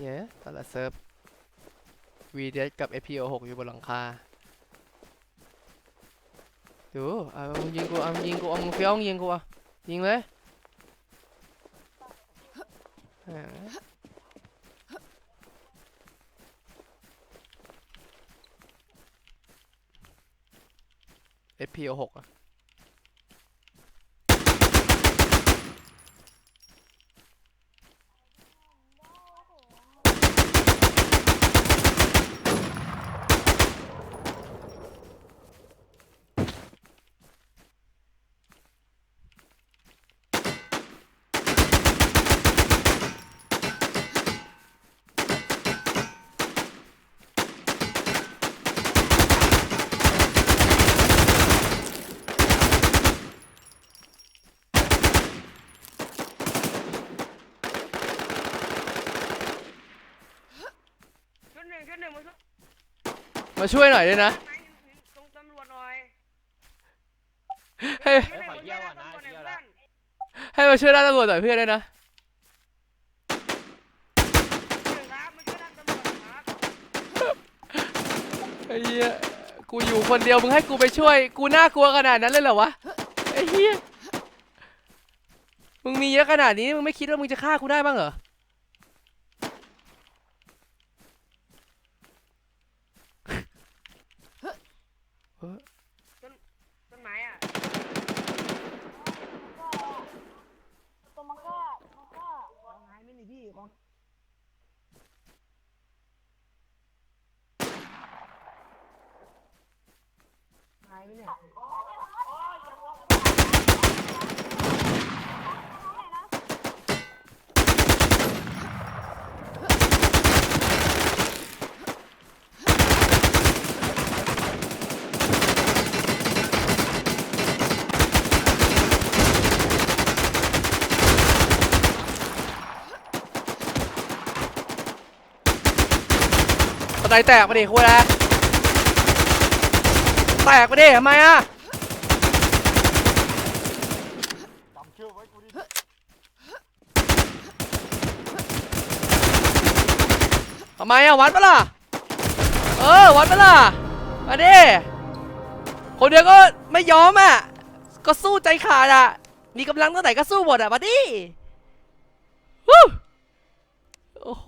เย้ตอนละเซิร์ฟ VD กับ FPO 6อยู่บนหลังคา ดู เอามึงยิงกูเอามึงยิงกูเอามึงเฟี้ยวมึงยิงกูอะยิงเลยเอ่า FPO 6อะ นึ่งชุดหนึ่งมาช่วยมาช่วยหน่อยด้วยนะ ไหนตรงตำรวจหน่อยให้ชุดหนึ่งมาช่วยด้านตำรวจหน่อยเพื่อนให้มาช่วยด้านตำรวจหน่อยเพื่อนด้วยนะ หนึ่งครับมาช่วยด้านตำรวจหน่อยครับไอ้เหี้ย กูอยู่คนเดียวมึงให้กูไปช่วย กูน่ากลัวขนาดนั้นเลยเหรอวะ ไอ้เหี้ย มึงมีเยอะขนาดนี้มึงไม่คิดว่ามึงจะฆ่ากูได้บ้างเหรอ ต้นไม้อะตัวมันก็มันก็ของหายไม่หนีพี่ของหายไปเนี่ย กระไดแตกมาดิคุยแล้วแตกมาดิทำไมอะทำไมอะวัดปะล่ะ เออวัดปะล่ะ มาดิ คนเดียวก็ไม่ยอมอะ ก็สู้ใจขาดอะ มีกำลังเท่าไหร่ก็สู้หมดอะมาดิ โอ้โห